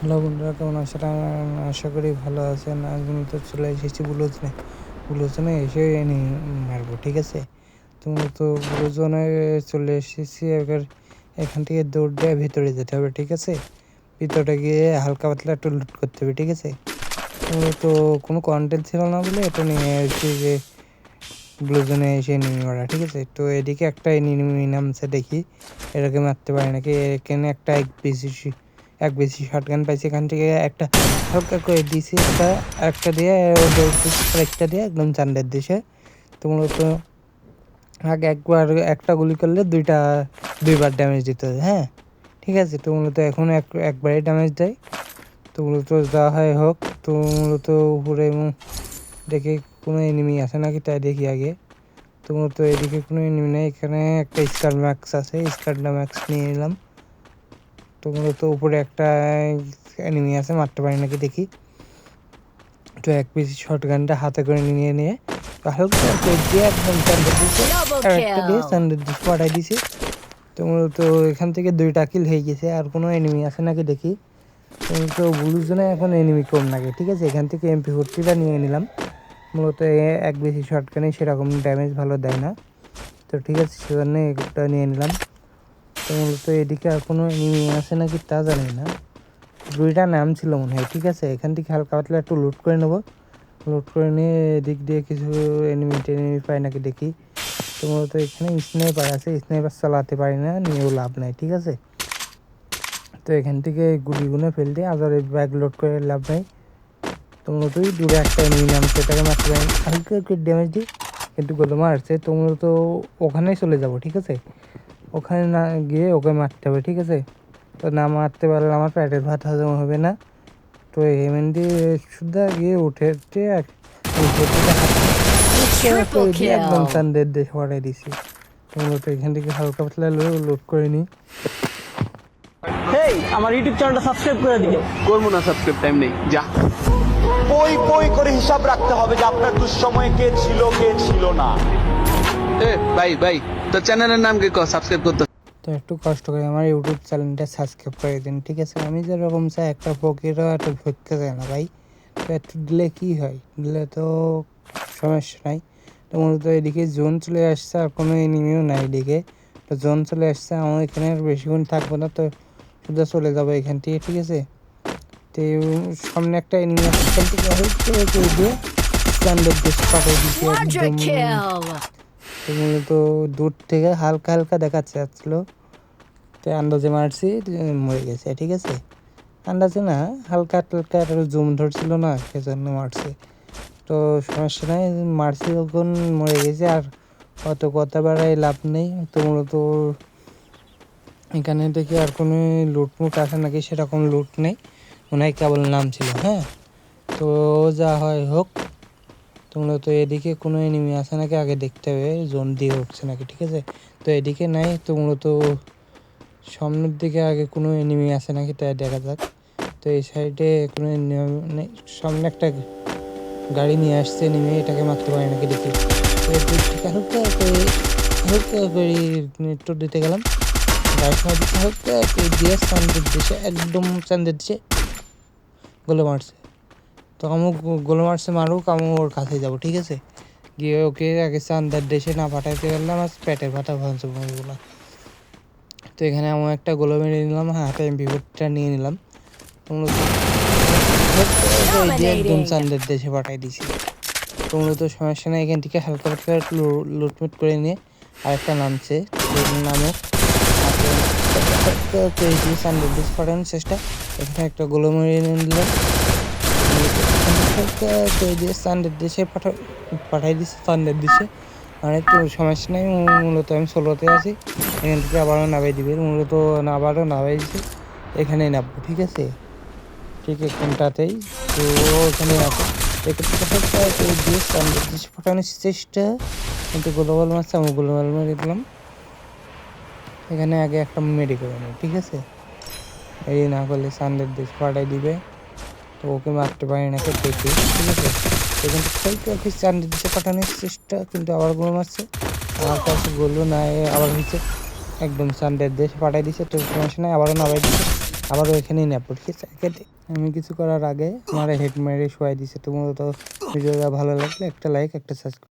Hello বন্ধুরা, কেমন আছেন? আশা করি ভালো আছেন। আমি তো চলে এসেছি বুলোজনে বুলোজনে এসে মারবো, ঠিক আছে? তুমি তো বুলোজনে চলে এসেছি, এবার এখান থেকে দৌড় দিয়ে ভিতরে যেতে হবে, ঠিক আছে? ভিতরে গিয়ে হালকা পাতলা একটু লুট করতে হবে, ঠিক আছে? তো কোনো কন্টেন্ট ছিল না বলে এটা নিয়ে এসেছি যে ব্লুজনে এসে এনিমি মারা, ঠিক আছে? তো এদিকে একটা এনিমি নামছে দেখি। এটাকে মারতে পারি নাকি? এখানে একটা এক বেশি এক বেশি শটগান পাইছি, এখান থেকে একটা হালকা করে দিয়েছি একটা একটা দিয়ে একটা দিয়ে একদম চান্দের দিছে তো মূলত আগে একবার একটা গুলি করলে দুইটা, দুইবার ড্যামেজ দিতে হবে হ্যাঁ? ঠিক আছে, তো মূলত এখন এক, একবারই ড্যামেজ দেয়। তো মূলত যা হয় হোক, তো মূলত উপরে দেখে কোনো এনিমি আছে নাকি, তাই দেখি আগে। তো মূলত এদিকে কোনো এনিমি নেই, এখানে একটা স্কার ম্যাক্স আছে স্কার ম্যাক্স নিয়ে নিলাম। তো মূলত উপরে একটা এনিমি আছে মারতে পারি নাকি দেখি। তো এক পিস শর্ট গানটা হাতে করে নিয়ে নিয়ে। হালকা দিয়ে একদম চান্দের দিচ্ছে আর একটা দিয়ে পাঠাই দিছে তো মূলত এখান থেকে দুইটা কিল হয়ে গেছে আর কোনো এনিমি আছে নাকি দেখি। তো ব্লুর এখন এনিমি কম লাগে ঠিক আছে? এখান থেকে এমপি ফোরটিটা নিয়ে নিলাম। মূলত এক বেশি শর্টকানে সেরকম ড্যামেজ ভালো দেয় না। তো ঠিক আছে সেজন্য এটা নিয়ে নিলাম। মূলত এদিকে আর কোনো এনিমি আছে নাকি তা জানি না। দুইটা নাম ছিল মনে হয়, ঠিক আছে? এখান থেকে হালকা পাতলা একটু লুট করে নেব। লুট করে নিয়ে এদিক দিয়ে কিছু এনিমি টেনিমি পাই নাকি দেখি। তো মূলত এখানে স্নাইপার আছে স্নাইপার চালাতে পারি না, নিয়েও লাভ নাই, ঠিক আছে? তো এখান থেকে গুলিগুলো ফেল দিয়ে আবার ব্যাগ লোড করে লাভ নাই। তো মূলত দূরে একটা এনিমি নাম সেটাকে মারতে পারি হালকা একটু ড্যামেজ দিই, কিন্তু গোলো মারছে, তো মূলত ওখানেই চলে যাব, ঠিক আছে? ওখানে না গিয়ে ওকে মারতে হবে ঠিক আছে? তো না মারতে পারলে আমার প্যাটের ভাত হজম হবে না। তো হেমেন্দি সুদ্ধা গিয়ে উঠে একদম চান্দের দেশ পড়াই দিছি এখান থেকে হালকা পাতলা লোড করে নিই হেই আমার ইউটিউব চ্যানেলটা সাবস্ক্রাইব করে দিও। করব না সাবস্ক্রাইব টাইম নেই যা। পই পই করে হিসাব রাখতে হবে যে আপনার দুঃসময়ে কে ছিল কে ছিল না। এ ভাই ভাই তোর চ্যানেলের নাম কি সাবস্ক্রাইব করতে। তো একটু কষ্ট করে আমার ইউটিউব চ্যানেলটা সাবস্ক্রাইব করে দিন ঠিক আছে? আমি যেরকম চাই একটা ফকিরও একটা ভরতে চাই না ভাই। তো একটু দিলে কী হয়? দিলে তো সমস্যা নাই। তো মূলত এদিকে জোন চলে আসছে আর কোনো এনিমিও নাই এদিকে। তো জোন চলে আসছে আমার এখানে আর বেশিক্ষণ থাকব না তো শুধু চলে যাব এখান থেকে ঠিক আছে? তো সামনে একটা এনিমি হয়তো দিয়ে স্ট্যান্ডার্ড বেশ পাঠিয়ে দিচ্ছি তো মূলত দূর থেকে হালকা হালকা দেখাচ্ছে যাচ্ছিল তো আন্দাজে মারছি মরে গেছে, ঠিক আছে? আন্দাজে না, হালকা হালকা একটা জুম ধরছিল না, সেজন্য মারছে। তো সমস্যা নাই, মারছি যখন, মরে গেছে, আর অত কথা বাড়াই লাভ নেই। তো মূলত এখানে দেখি আর কোনো লুটমুট আছে নাকি, সেরকম লুট নেই। হয় কেবল নাম ছিল হ্যাঁ? তো যা হয় হোক তো মূলত এদিকে কোনো এনিমি আছে নাকি আগে দেখতে হবে জোন দিয়ে উঠছে নাকি, ঠিক আছে? তো এদিকে নাই, তো মূলত সামনের দিকে আগে কোনো এনিমি আছে নাকি তাই দেখা যাক। তো এই সাইডে কোনো নেই সামনে একটা গাড়ি নিয়ে আসছে নেমে এটাকে মারতে পারি নাকি দেখি। হালকা দিতে গেলাম। গাড়ি সময় দিতে হালকা দিয়ে চান্দের একদম চান্দের দিছে গোলে মারছে। তো আমু গোল মারছে মারুক আমি ওর কাছে যাব, ঠিক আছে? গিয়ে ওকে আগে চান্দার দেশে না পাঠাইতে পারলাম, আর পেটের ভাতা ভাঙছে বইগুলো তো এখানে আমার একটা গোলো মেরে নিলাম হাতে এমপি ফোরটা নিয়ে নিলাম। একদম চান্দের দেশে পাঠাই দিছি। তো সমস্যা নেই, এখান থেকে হালকা পাতলা লুটমুট করে নিয়ে আরেকটা নামছে নামক চান্দের দেশে পাঠানোর চেষ্টা, এখানে একটা গোলো মেরে নিলাম। দিয়ে সানডের দেশে পাঠা পাঠাই দিচ্ছে সানডের দেশে মানে তো সমস্যা নেই মূলত আমি ষোলোতে আছি এখান থেকে আবারও নামাই দিবে মূলত আবারও নামাই দিচ্ছে এখানেই নামবো ঠিক আছে ঠিক এখানটাতেই তো ওখানে আছে এক্ষেত্রে দিয়ে সানডের দেশে পাঠানোর চেষ্টা কিন্তু গোলবাল মারছে আমি গোলবাল মেরে দিলাম এখানে আগে একটা মেডি করে নেই ঠিক আছে এই না করলে সানডের দেশ পাঠাই দিবে তো ওকে মারতে পারি না দেখি ঠিক আছে? এখান থেকে খেলতে চান্দের দিতে পাঠানোর চেষ্টা, কিন্তু আবার গোল মারছে। আমার কাছে গোলও না আবার হচ্ছে একদম সানডের দেশে পাঠিয়ে দিচ্ছে তো সমস্যা নাই, আবারও নামাই দিচ্ছে আবারও এখানেই নেব, ঠিক আছে? কেটে আমি কিছু করার আগে আমার হেড মেরে শোয়াই দিছে তো ভিডিওটা ভালো লাগলে একটা লাইক একটা সাবস্ক্রাইব